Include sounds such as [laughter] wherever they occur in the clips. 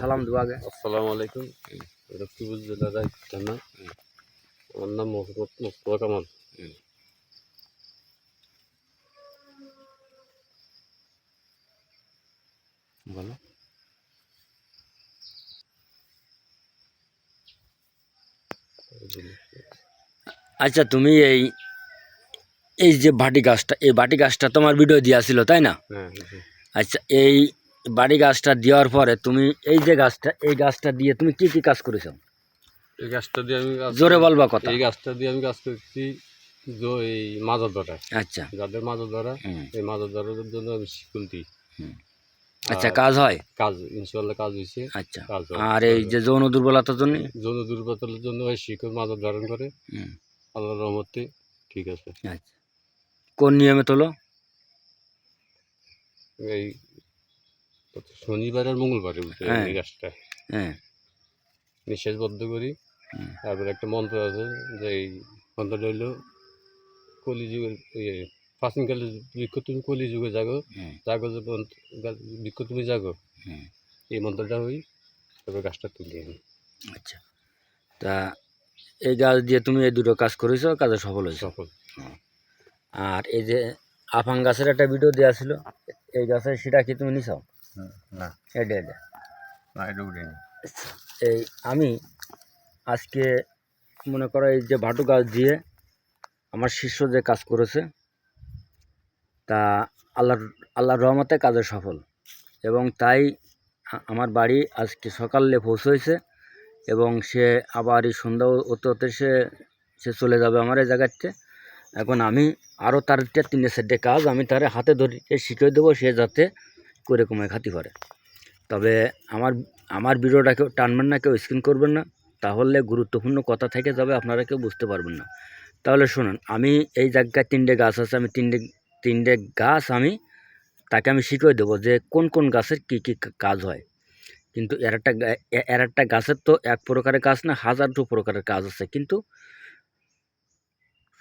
সালাম দেবো আগে। আসসালামু আলাইকুম। জেলার এক থানা। আমার নাম মোহাম্মদ মুস্তফা কামাল। বলো। আচ্ছা তুমি এই এই যে বাটি গাছটা এই বাটি গাছটা তোমার ভিডিও দিয়েছিল তাই না? হ্যাঁ। আচ্ছা এই বাড়ি গাছটা দেওয়ার পরে তুমি এই যে গাছটা এই গাছটা দিয়ে তুমি কি কি কাজ করেছ? এই গাছটা দিয়ে আমি জোরে বলবা কথা। এই গাছটা দিয়ে আমি কাজ করছি যে এই মাজার ধরা আচ্ছা। যাদের মাজার ধরা এই মাজার ধরার জন্য আমি শিকুল দিই। আচ্ছা কাজ হয়? কাজ ইনশাল্লাহ কাজ হয়েছে। আচ্ছা। আর এই যে যৌন দুর্বলতার জন্য? যৌন দুর্বলতার জন্য ওই শিকড় মাজার ধারণ করে। হুম, আল্লাহর রহমতে ঠিক আছে। আচ্ছা। কোন নিয়মে তোলো? এই শনিবার আর মঙ্গলবারে উঠে হ্যাঁ। এই গাছটা হ্যাঁ। নিঃশ্বাস বদ্ধ করি। তারপরে একটা মন্ত্র আছে যে এই মন্ত্রটা হইল কলিযুগের ইয়ে প্রাচীনকালে বৃক্ষ তুমি কলিযুগে জাগো হুম, জাগো যে মন্ত্র- গা- বৃক্ষ তুমি জাগো। হুম, এই মন্ত্রটা হই তারপরে গাছটা তুলি আমি। আচ্ছা। তা এই গাছ দিয়ে তুমি এই দুটো কাজ করেছ কাজে সফল হয়েছো। সফল। আর এই যে আফাং গাছের একটা ভিডিও দেওয়া ছিল এই গাছের সেটা কি তুমি নিছাও না। এটা এটা না এটা উঠেনি এই আমি আজকে মনে করো এই যে ভাটু গাছ দিয়ে আমার শিষ্য যে কাজ করেছে তা আল্লাহর আল্লাহর রহমতে কাজে সফল। এবং তাই আমার বাড়ি আজকে সকালে পৌঁছেছে এবং সে আবার এই সন্ধ্যা হতে হতে সে সে চলে যাবে আমার এই জায়গাতে। এখন আমি আরও তার তিনটে চারটে কাজ আমি তার হাতে ধরে শিখিয়ে দেবো সে যাতে করে কমে খাতি করে তবে আমার আমার ভিডিওটা কেউ টানবেন না, কেউ স্ক্রিন করবেন না। তাহলে গুরুত্বপূর্ণ কথা থেকে যাবে, আপনারা কেউ বুঝতে পারবেন না। তাহলে শুনুন, আমি এই জায়গায় তিনটে গাছ আছে, আমি তিনটে তিনটে গাছ আমি, তাকে আমি শিখিয়ে দেবো যে কোন কোন গাছের কী কী কাজ হয়। কিন্তু এর একটা এর একটা গাছের তো এক প্রকারের কাজ না, হাজার দু প্রকারের কাজ আছে। কিন্তু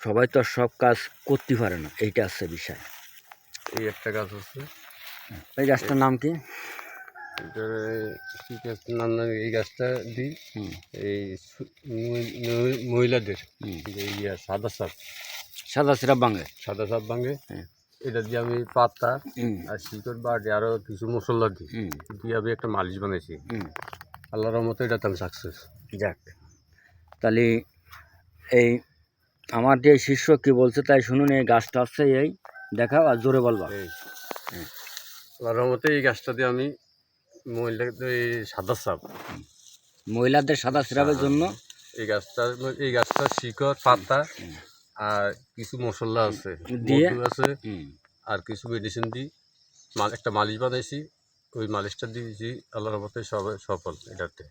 সবাই তো সব কাজ করতে পারে না, এইটা আছে বিষয়। এই একটা গাছ আছে এই গাছটার নাম কি? এটার কি গাছটার নাম এই গাছটা দিই এই মহিলাদের এই ইয়া সাদা সাপ। সাদা সিরাপ বাঙে সাদা সাপ ভাঙে। এটা দিয়ে আমি পাতা আর শিকড় বাড়ি আরও কিছু মশলা দিই। দিয়ে আমি একটা মালিশ বানাইছি। আল্লাহর রহমতে এটাতে আমি সাকসেস যাক তাহলে এই আমার যে শিষ্য কি বলছে তাই শুনুন এই গাছটা আছে এই দেখাও আর জোরে বলবা। আল্লাহর রহমতে এই গাছটা দিয়ে আমি মহিলা এই সাদা সাপ। মহিলাদের সাদা সিরাপের জন্য? এই গাছটার এই গাছটার শিকড় পাতা আর কিছু মশলা আছে। দিয়ে? আছে আর কিছু মেডিসিন দিই একটা মালিশ বানাইছি। ওই মালিশটা দিয়েছি আল্লাহর রহমতে সব সফল এটাতে।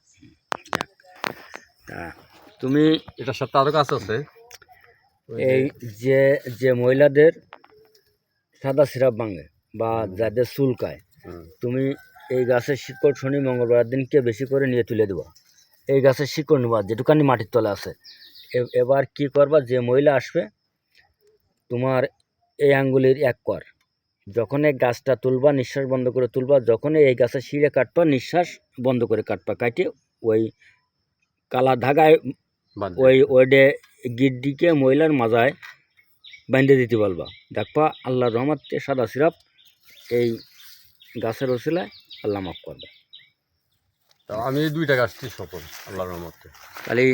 তুমি এটার সাথে আরও গাছ আছে। এই যে যে মহিলাদের সাদা সিরাপ ভাঙে। বা যাদের চুলকায় তুমি এই গাছের শিকড় শনি মঙ্গলবার দিনকে বেশি করে নিয়ে তুলে দেবা। এই গাছের শিকড় নেবা যেটুকানি মাটির তলে আছে। এবার কি করবা যে মহিলা আসবে তোমার এই আঙ্গুলির এক কর। যখন এই গাছটা তুলবা নিঃশ্বাস বন্ধ করে তুলবা যখন এই গাছের শিরে কাটবা নিঃশ্বাস বন্ধ করে কাটবা। কাটে ওই কালা ধাগায়। ওই ওইডে গিড্ডিকে মহিলার মাজায় বাঁধে দিতে বলবা। দেখবা আল্লাহ রহমত সাদা সিরাপ এই গাছের ওসিলায় আল্লাহ মাফ করবে। তা আমি এই দুইটা গাছটি সফল আল্লাহর রহমতে। তাহলে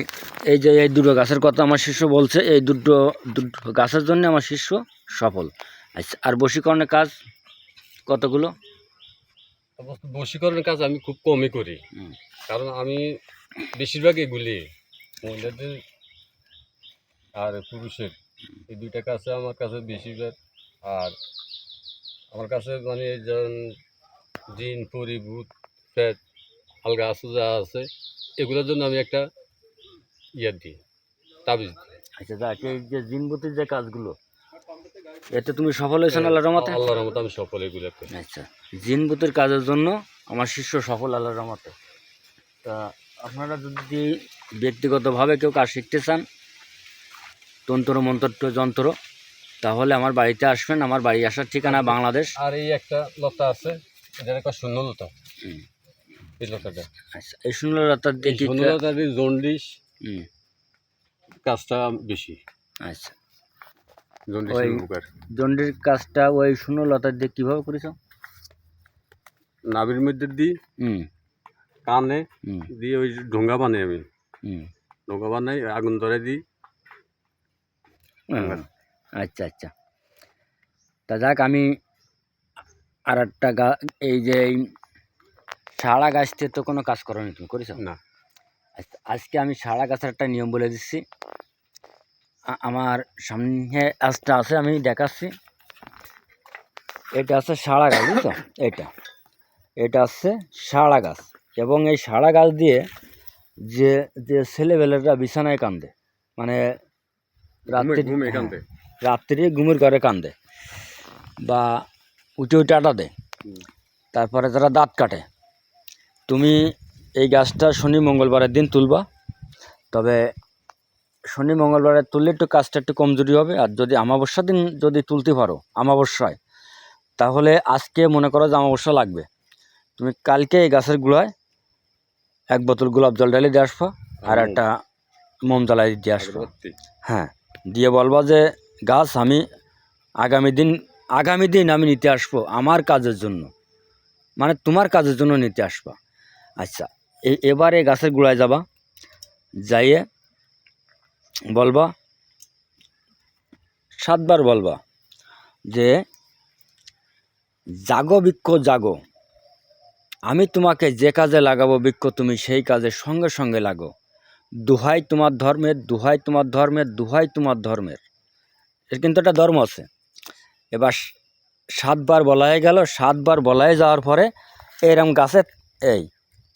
এই যে এই দুটো গাছের কথা আমার শিষ্য বলছে এই দুটো দুটো গাছের জন্য আমার শিষ্য সফল। আচ্ছা আর বশীকরণের কাজ কতগুলো? বশীকরণের কাজ আমি খুব কমই করি। কারণ আমি বেশিরভাগ এগুলি মহিলাদের আর পুরুষের এই দুইটা কাছে আমার কাছে বেশিরভাগ আর আমার কাছে মানে যেমন জিন পরি ভূত প্রেত আলগা আসু যা আছে এগুলোর জন্য আমি একটা ইয়ে দিই তাবিজ দিই। আচ্ছা যাক এই যে জিনবতির যে কাজগুলো এতে তুমি সফল হয়েছো না আল্লাহ রহমতে? আল্লাহর রহমতে আমি সফল এগুলোতে আচ্ছা জিনবুতের কাজের জন্য আমার শিষ্য সফল আল্লাহ রহমতে। তা আপনারা যদি ব্যক্তিগতভাবে কেউ কাজ শিখতে চান তন্ত্র মন্ত্র যন্ত্র তাহলে আমার বাড়িতে আসবেন আমার বাড়ি আসার ঠিকানা বাংলাদেশ। আর এই একটা লতা আছে একটা শূন্য লতা। এই লতাটা। আচ্ছা এই দেখি সন্ধ্যা জন্ডিস কাজটা বেশি। আচ্ছা। ওই- উপকার। কাজটা ওই শূন্যলতা দিয়ে কীভাবে করেছ? নাভির মধ্যে দিই হুম। কানে দিয়ে ওই ঢোঙ্গা বানাই আমি। হুম। ঢোঙ্গা বানাই আগুন ধরে দিই। হুম। আচ্ছা আচ্ছা। তা যাক আমি আর একটা গা এই যে এই শাড়া গাছতে তো কোনো কাজ করনি তুমি করেছ? না। আচ্ছা আজকে আমি শাড়া গাছের একটা নিয়ম বলে দিচ্ছি। আমার সামনে গাছটা আছে আমি দেখাচ্ছি। এটা আছে শাড়া গাছ বুঝছ? এটা। এটা আছে শাড়া গাছ। এবং এই শাড়া গাছ দিয়ে যে যে ছেলেবেলেরা বিছানায় কান্দে। মানে রাত্রে রাত্রি ঘুমের ঘরে কান্দে। বা উঠে উঠে আটা দেয়। তারপরে যারা দাঁত কাটে। তুমি এই গাছটা শনি মঙ্গলবারের দিন তুলবা। তবে শনি মঙ্গলবারে তুললে একটু কাজটা একটু কমজোরি হবে। আর যদি আমাবস্যা দিন যদি তুলতে পারো আমাবস্যায় তাহলে আজকে মনে করো যে আমাবস্যা লাগবে। তুমি কালকে এই গাছের গুঁড়ায় এক বোতল গোলাপ জল ঢালি দিয়ে আসবা। আর একটা মোম জ্বালাই দিয়ে আসবা। হ্যাঁ দিয়ে বলবা যে গাছ আমি আগামী দিন আগামী দিন আমি নিতে আসব আমার কাজের জন্য। মানে তোমার কাজের জন্য নিতে আসবা। আচ্ছা এই এবারে গাছের গোড়ায় যাবা, যাইয়ে বলবা, সাতবার বলবা যে, জাগো বৃক্ষ, জাগো। আমি তোমাকে যে কাজে লাগাবো বৃক্ষ, তুমি সেই কাজে সঙ্গে সঙ্গে লাগো। দুহাই তোমার ধর্মের, দুহাই তোমার ধর্মের, দুহাই তোমার ধর্মের। এর কিন্তু একটা ধর্ম আছে। এবার সাতবার বলা হয়ে গেল, সাতবার বলাই যাওয়ার পরে এরম গাছে এই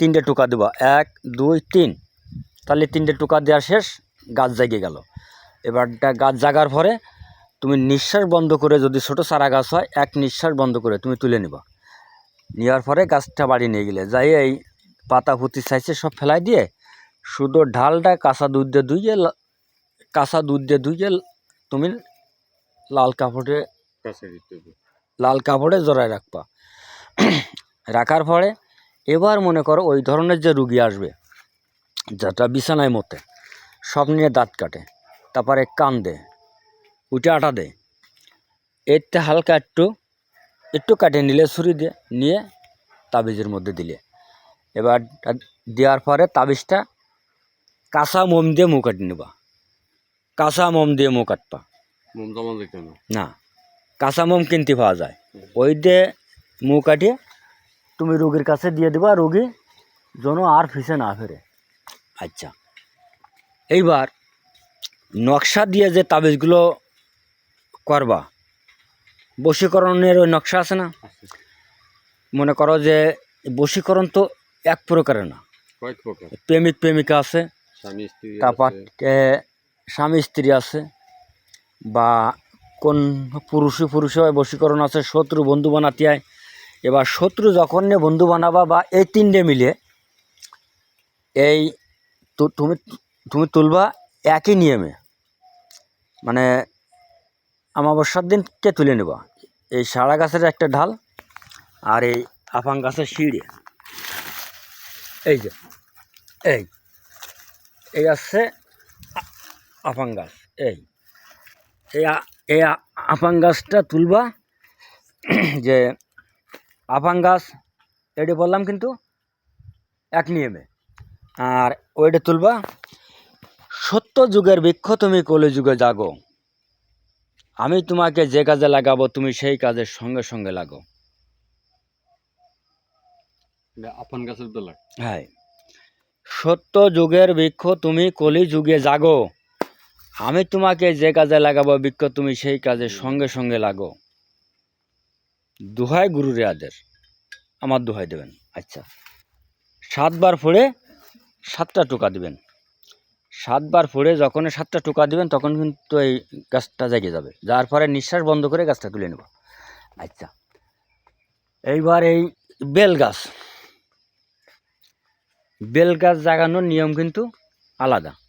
তিনটে টুকা দেবা। এক, দুই, তিন। তাহলে তিনটে টুকা দেওয়া শেষ, গাছ জাগিয়ে গেল। এবারটা গাছ জাগার পরে তুমি নিঃশ্বাস বন্ধ করে যদি ছোটো চারা গাছ হয়, এক নিঃশ্বাস বন্ধ করে তুমি তুলে নিবা। নেওয়ার পরে গাছটা বাড়ি নিয়ে গেলে। যাই এই পাতা পুঁতি সাইজে সব ফেলাই দিয়ে শুধু ঢালটা কাঁচা দুধ দিয়ে ধুইয়ে কাঁচা দুধ দিয়ে ধুইয়ে তুমি লাল কাপড়ে লাল কাপড়ে জড়ায় রাখবা। রাখার পরে এবার মনে করো ওই ধরনের যে রুগী আসবে যেটা বিছানায় মতে সব নিয়ে দাঁত কাটে তারপরে কান দে উঠে আটা দেয় এতে হালকা একটু একটু কাটে নিলে ছুরি দিয়ে নিয়ে তাবিজের মধ্যে দিলে। এবার দেওয়ার পরে তাবিজটা কাঁচা মোম দিয়ে মুখ কাটি নেবা। কাঁচা মোম দিয়ে মুখ কাটবা। না। কাঁচা মোম কিনতে পাওয়া যায়। ওই দিয়ে মুখ কাটিয়ে তুমি রুগীর কাছে দিয়ে দেবা রুগী যেন আর ফিসে না ফেরে। আচ্ছা এইবার নকশা দিয়ে যে তাবিজগুলো করবা বশীকরণের ওই নকশা আছে না? মনে করো যে বশীকরণ তো এক প্রকারের না। প্রেমিক প্রেমিকা আছে তারপর স্বামী স্ত্রী আছে বা কোন পুরুষে পুরুষে বশীকরণ আছে, শত্রু বন্ধু বানাতে হয় এবার শত্রু যখন নিয়ে বন্ধু বানাবা বা এই তিনটে মিলে এই তুমি তুমি তুলবা একই নিয়মে। মানে আমাবস্যার দিনকে তুলে নেবা? এই সারা গাছের একটা ঢাল আর এই আফাং গাছের সিঁড়ে। এই যে, এই। এই আছে আফাং গাছ, এই। এই আ- এই আ- গাছটা তুলবা। [clears throat] যে আপাং গাছ এটি বললাম কিন্তু এক নিয়মে। আর ওইটা তুলবা সত্য যুগের বৃক্ষ তুমি কলি যুগে জাগো। আমি তোমাকে যে কাজে লাগাবো তুমি সেই কাজের সঙ্গে সঙ্গে লাগো। আফান গাছের হ্যাঁ। সত্য যুগের বৃক্ষ তুমি কলি যুগে জাগো। আমি তোমাকে যে কাজে লাগাবো বৃক্ষ তুমি সেই কাজে সঙ্গে সঙ্গে লাগো। দুহাই গুরু রেয়াদের আমার দুহাই দেবেন। আচ্ছা। সাতবার ফোড়ে সাতটা টোকা দিবেন। সাতবার ফোড়ে যখন সাতটা টোকা দিবেন তখন কিন্তু এই গাছটা জেগে যাবে। যার পরে নিঃশ্বাস বন্ধ করে গাছটা তুলে নেব। আচ্ছা। এইবার এই বেল গাছ। বেল গাছ জাগানোর নিয়ম কিন্তু আলাদা।